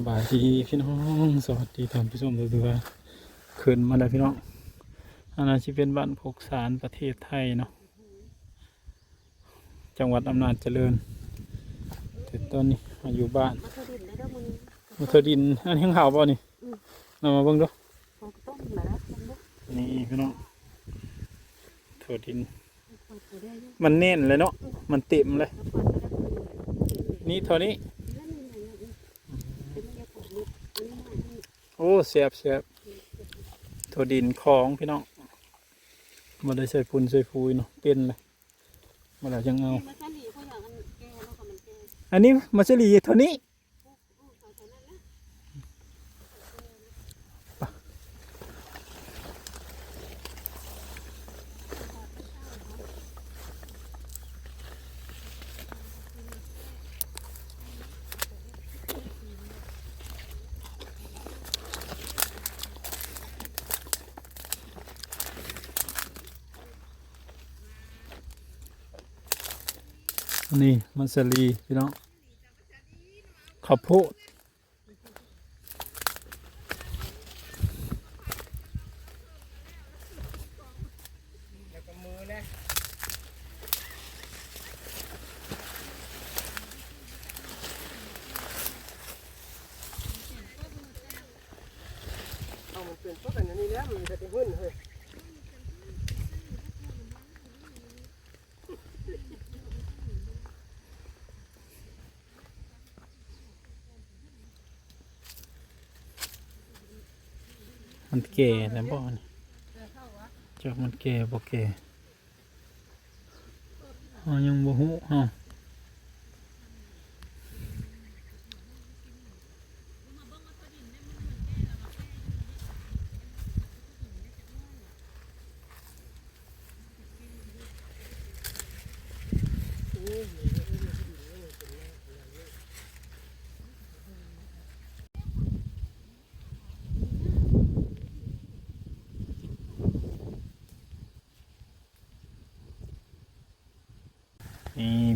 สบายดีพี่น้องสวัสดีท่านผู้ชมทุกท่านขึ้นมาแล้วพี่น้องอันนั้นที่เป็นบ้านพกสารประเทศไทยเนาะจังหวัดอำนาจเจริญแต่ตอนนี้มาอยู่บ้านมาเธอดินได้แล้วมึงมาเธอดินอันแห้ข่าวป่ะนี่เรามาเบิ่งด้วมันเนี่ยนี่พี่น้องเธอดิน มันแน่นเลยเนาะมันเต็มเลย นี่เท่านี้นี่เป็นเรียกผมนี่นี่มานี่ โอ้เสียบเสียบเธอดินของพี่น้องมาได้ใส่ปุ่นใส่ฟูยเนาะเป็นเลยมาแล้วยังเอามาซาลีเขาอยากกันแก่แล้วค่ะมันแก่อันนี้มัสลีเท่านี้ อู้เขาเท่านั้นนะ นี่มันเสรีพี่น้องข้าวโพดเอามันเป็นต้นอันนี้แล้วมันจะเป็นหุ่นเลย บ่นี่จากมันแก่บ่แก่เฮายังบ่ฮู้เฮา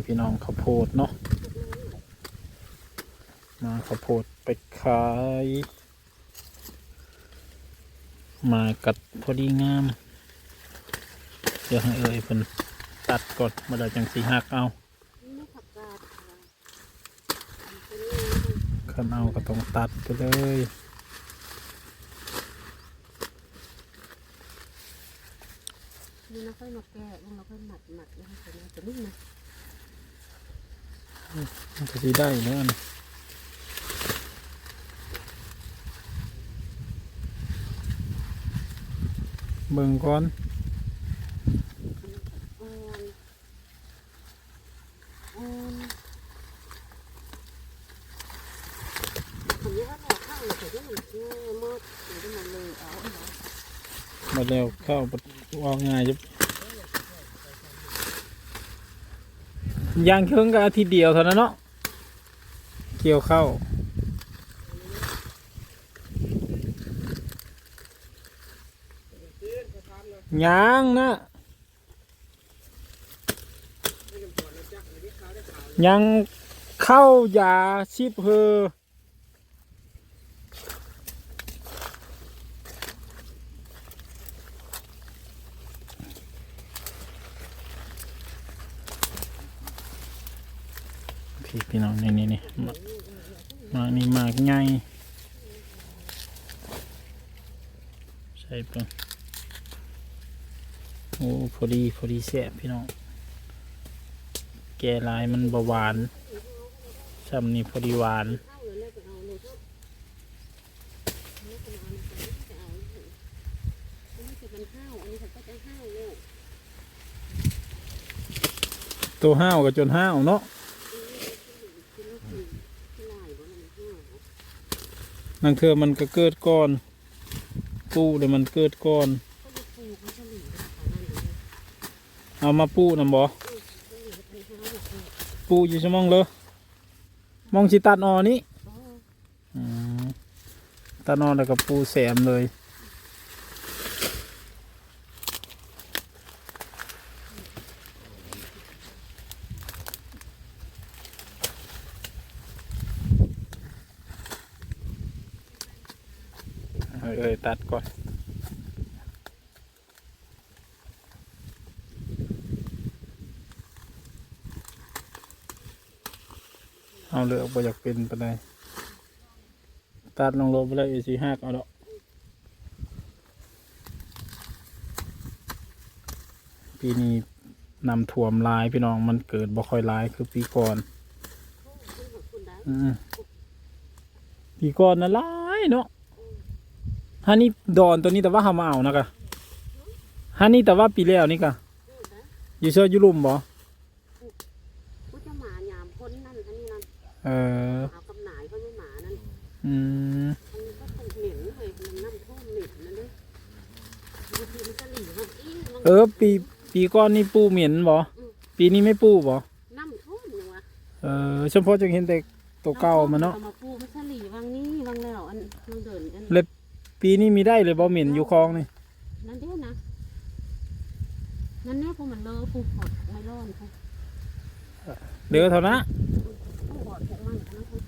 พี่น้องข้าวโพดเนาะมาข้าวโพดไปขาย มากัดพอดีงาม เดี๋ยวให้เอ่ยเพิ่นตัดก่อนมาได้จังสีหักเอานี่ผักกาขันเอาก็ต้องตัดไปเลยนี่เราค่อยมาแก่แล้วเราค่อยหมัดหมัดแล้วให้มันจะนุ่มนะ มันก็สีได้แล้วอันเบิ่งก่อนมนี้ก็หลอกข้าวเลยแต่ที่มันแก่มากเดี๋ยวมันเลยเอาเอามาแล้วเข้าว่าง่ายจะ ยางเครื่องก็อาทิตย์เดียวเท่านั้นเนาะเกี่ยวเข้าย่างนะยังเข้ายาชิบเพอพี่พี่น้องนี่นี่นี่มามากนี่มากไง ใช่ปะโอ้พอดีพอดีแสบพี่น้อง แกลายมันบาหวานซ้ำนี่พอดีหวานตัวห้าวกับจนห้าวเนาะนางเธอมันก็เกิดก่อน ปูเลยมันเกิดก่อน เอามาปูนำบ่ก็อยู่ในข้าบบนี้ปูอยู่ชั่วโมงเลยมองสิตัดออนี้ตัดออแล้วก็ปูแสมเลย เอ้ย ตัดก่อนเอาเลยบ่อยากเป็นปานใดตัดลงโลไปแล้วเอซีหักเอาดอกปีนี้นำถ่วมหลายพี่น้องมันเกิดบ่ค่อยหลายคือปีก่อนคุณขอบคุณได้อืมปีก่อนน่ะหลายเนาะ ฮันนี่ดอนตัวนี้แต่ว่าเฮามาเอานะกะฮันนี่แต่ว่าปีแล้วนี่กะพูดนะอยู่เชื่ออยู่ลุมบ่กูจะหมายามคนนั่นอันนี้นั่นเออหากำหนายเขาไม่หมานั่นอืมอันนี้ก็คงเหม็นเลยมันน้ำท่วมเหม็นนั่นเลยบางทีมันจะหลีมันอี้มันเออ ปีปีก่อนนี่ปูเหม็นบ่ปีนี้ไม่ปูบ่น้ำท่วมอยู่วะเออเฉพาะจะเห็นแต่ตัวเก่ามันเนาะอมา ปีนี้มีได้เลยบ่เหม็นอยู่คลองนี่นั่นเด้นะนั่นเนี่ยพวกมันเลอะผูกหอดไม่ร้อนผูกเดือเท่านะผูกหอดผูกมันอันนั้นผูก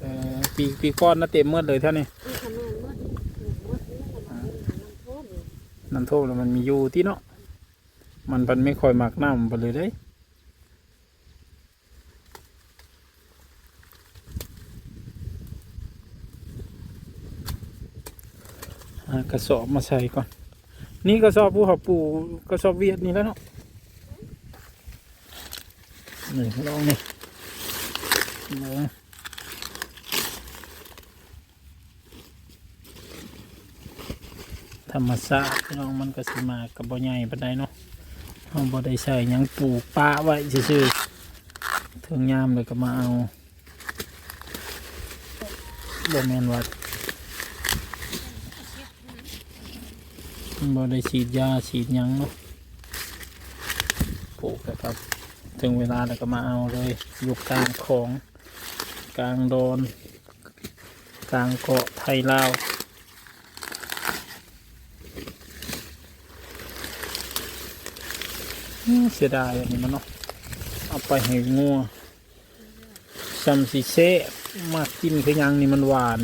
เออปีปีก่อนน่ะเต็มเมื่อเลยเท่านี้อีขมันมืดมืดนี่มันน้ำท่วมอยู่น้ำท่วมแล้วมันมีอยู่ที่เนาะมันมันไม่ค่อยมักน้ำไปเลยเด้ยหา กระสอบมาใส่ก่อน นี่กระสอบผู้เขาปลูกระสอบเวียดนี่แล้วเนาะนี่ลองนี่เบิ่งธรรมชาติเน้องมันก็สิมากับบ่ใหญ่ปานใดเนาะเราบ่ได้ใส่หยังปลูกป่าไว้ซื่อๆถึงยามเลยก็มาเอาบ่แม่นว่า บ่ได้ฉีดยาฉีดยังเนาะปลูกแล้วครับ ถึงเวลาแล้วก็มาเอาเลยอยู่กลางของกลางโดนกลางเกาะไทยลาวเสียดายอันนี้มันเนาะเอาไปให้งัวซัมซิเซ่มากินคือหยังนี่มันหวาน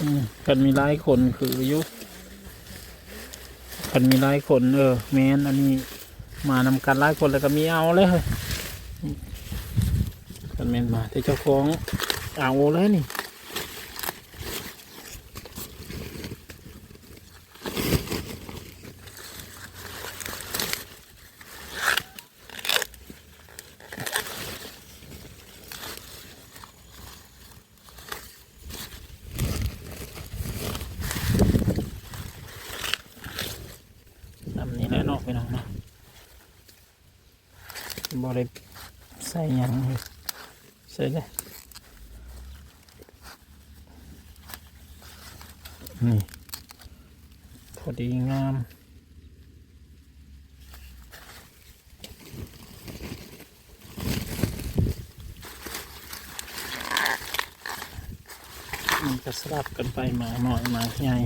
อืม กันมีหลายคนคืออยุกันมีหลายคนเออแมนอันนี้มานำกันหลายคนแล้วก็มีเอาเลยเฮ้ยกันแมนมาแต่เจ้าของเอาเลยนี่ ทำนี้แหละเนอกไปน้องเนาะบริใส่หยังเลยใส่ เลยนี่พอดีงามมันจะสลับกันไปมาหน่อยมาใหญ่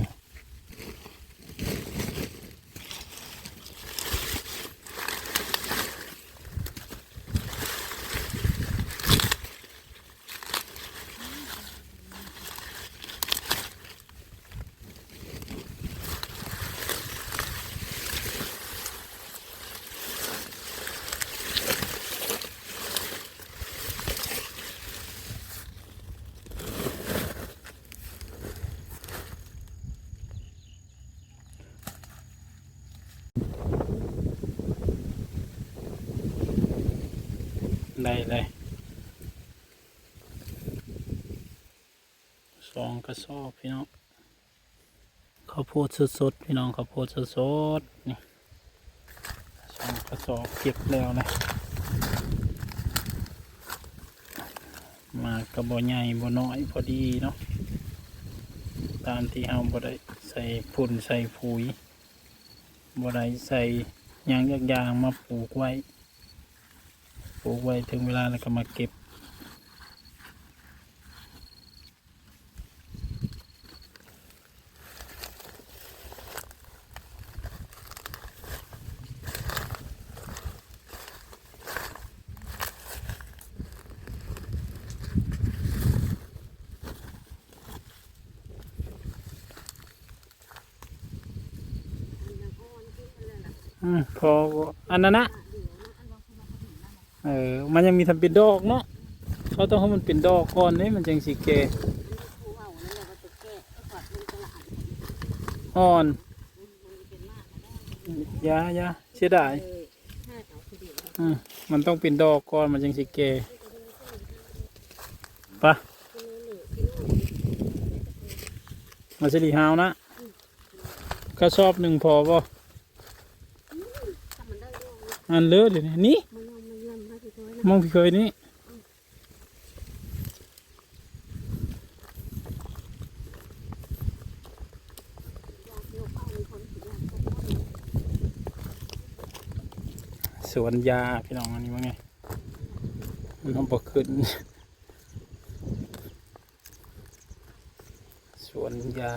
เลยสองกระสอบพี่น้องข้าวโพดสดๆพี่น้องข้าวโพดสดๆนี่สองกระสอบเก็บแล้วนะมากระบอใหญ่บ่น้อยพอดีเนาะตามที่เอาบ่ได้ใส่พุ่นใส่ปุ๋ยบ่ได้ใส่ยางยางมาปลูกไว้ ปลูกไว้ถึงเวลาแล้วก็มาเก็บอืมพออันนั้นนะ มันยังมีทำเป็นดอกเนาะเขาต้องให้มันเป็นดอกก่อนนี่มันจังสีแก่ผู้เว้านั่นแหละว่าจะแก้ไอ้ขอดมันจะละอันอ่อนยายาเสียดายเออถ้าเอาคือเดียวอืมมันต้องเป็นดอกก่อนมันจังสีแก่ปะมาสิริฮาวนะก็ชอบหนึ่งพอป่ะมันได้ด้วยอันเลิศเลยนี่ มองพี่เคยนี้สวนยาพี่น้องอันนี้ว่าไงน้องบกขึ้น สวนยา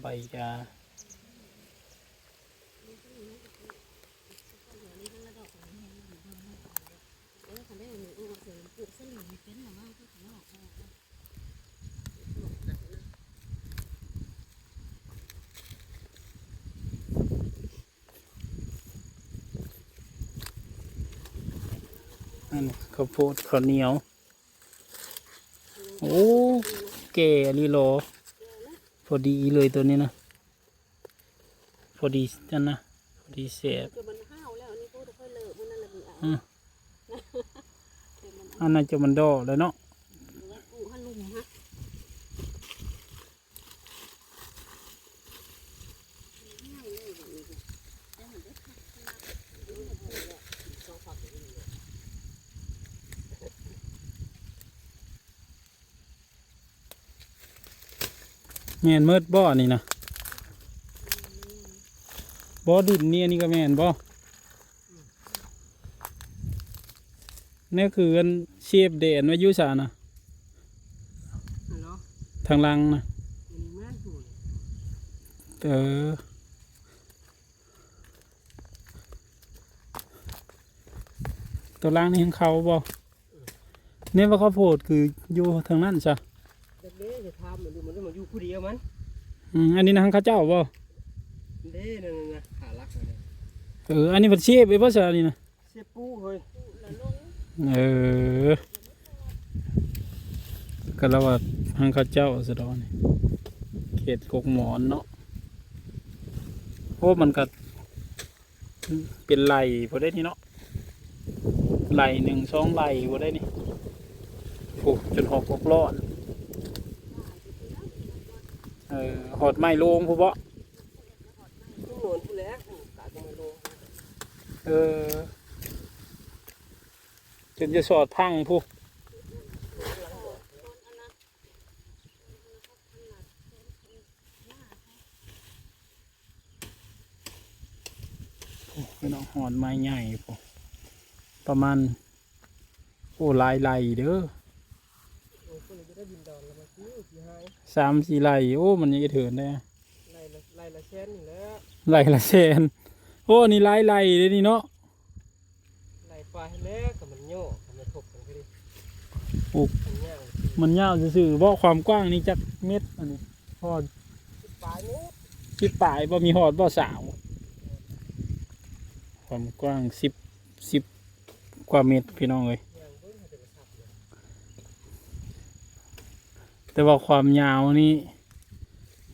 ใบยา เออคันได้หนูเอาเสริมปลูกสลิง เป็นหรือว่าก็ถึงออกออกนะอันข้าวโพดข้าวเหนียว โอ้แก่ลีโลพอดีเลยตัวนี้นะ พอดีจันนะ พอดีเสียบคืม อันนี้พูดค่อยเลิกมันนั่นแหละเอาอืมแต่มันอันนั้นจะมันดอกเลยเนาะเอาไว้ปลูกให้ลุมฮะแมนเมิดบ่อนี่นะบ่อดินนี่อันนี้ก็แมนบ่อ นี่คืออันเชียบเดนไว้อยุสานะฮัลโหลทางหลังนะอันนี้แม่ถูกเออตัวล่างนี่ของเขาบ่เนี่ยว่าข้าวโพดคืออยู่ทางนั้นจ้ะเด็กเด้จะทำมันดูมันมันอยู่ผู้เดียวมันอืมอันนี้นะทางเข้าเจ้าบ่เด้นั่นนะขาลักอันนี้เอออันนี้มันเชียบไปบ่ซะนี่นะเสียปูเฮ้ย เออก็แล้วว่าทางเข้าเจ้าสะดอนี่เขตกกหมอนเนาะโอ้มันก็เป็นไหลพอได้นี่เนาะไหลหนึ่งสองไหลพอได้นี่โอ้จนหอกกกรอดเออหอดไม้โลงผู้บ่ผู้หนวนผู้แหลกตาจะไม่ลงเออ จนจะสอดพังผู้โอ้พี่น้องหอดไม้ใหญ่ผู้ประมาณโอ้หลายไหลเด้อโอ้คนจะได้บินดอนแล้วมาซื้อที่หายสามสี่ไหลโอ้มันยังจะเถินได้ไล่ละไล่ละแสนนี่แหล้วไหลละแสนโอ้นี่หลายไหลเลยนี่เนาะไล่ปลาให้แล้วกับมันโย่กับมันทบกันไปดิ โอ้มันย่างมันยาวซื่อๆเพราะความกว้างนี่จักเม็ดอันนี้พอปลายนู้สิบปลายบ่มีหอดบ่สาว ความกว้างสิบสิบกว่าเมตรพี่น้องเลยแต่ว่าความยาวนี่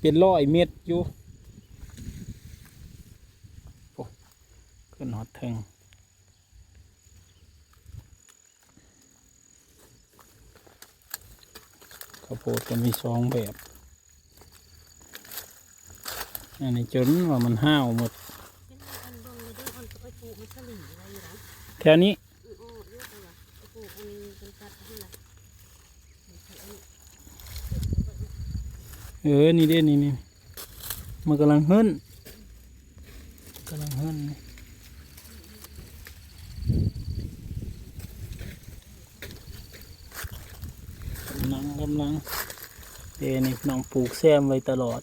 เป็นร้อยเมตรอยู่โอ้ขึ้นหอดเทิง ข้าวโพดก็มีสองแบบ อันนี้จนว่ามันห้าวหมด แถวนี้เออ นี่เด้นี่นี่มันกำลังเฮิรนกำลังเฮิรนนี่กำลัง กำลังเดนี่น้องปลูกแซมไว้ตลอด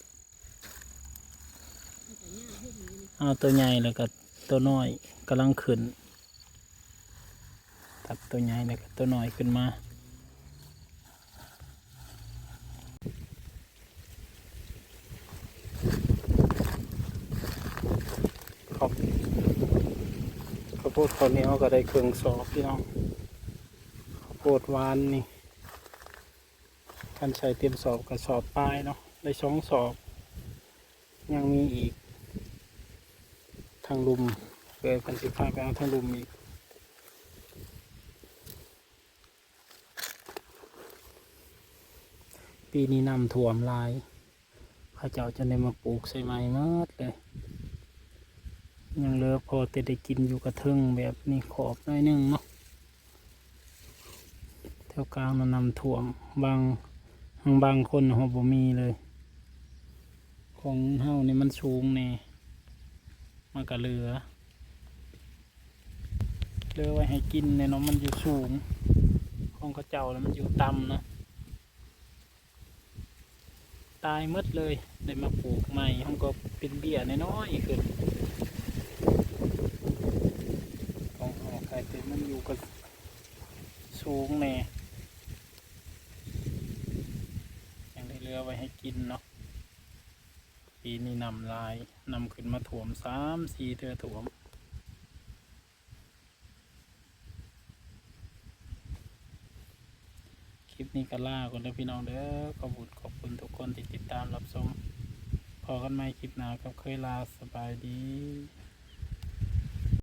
เอาตัวใหญ่แล้วก็ตัวน้อยกำลังขึ้น ตัดตัวใหญ่แล้วก็ตัวน้อยขึ้นมาข้าวาวโพดข้าวเหนียวก็ได้เครื่องสอบพี่น้องข้าวโพดหวานนี่ การใช้เตรียมสอบกับสอบปลายเนาะได้สองสอบ ยังมีอีก ทางลุมเกิดกันสิพาไปเอาทางลุมอีกปีนี้น้ำท่วมลายข้าเจ้าจะได้มาปลูกใส่ไม้เมดเลย ยังเหลือพอแต่ได้กินอยู่กระเทึงแบบนี้ขอบหน้อยนึงเนาะแถวกลางมันนำท่วมบาง ทางบางคนเขาบ่มีเลย ของเฮานี่มันสูงแน่มันก็เหลือเหลือไว้ให้กินเนี่ยเนาะมันอยู่สูง ของเขาเจ้าแล้วมันอยู่ต่ำนะตายมดเลย ได้มาปลูกใหม่ห้องก็เป็นเบี้ยน้อยๆขึ้นของออกใครแต่มันอยู่กับสูงแน่ยังได้เรือไว้ให้กินเนาะ ปีนี้นำลายนำขึ้นมาถ่วมสามสี่เธอถ่วมคลิปนี้ก็ล่าคนแล้วพี่น้องเด้อขอบุญขอบคุณทุกคนที่ติดตามรับชมพอกันไหมคลิปหน้ากับเคยลาสบายดี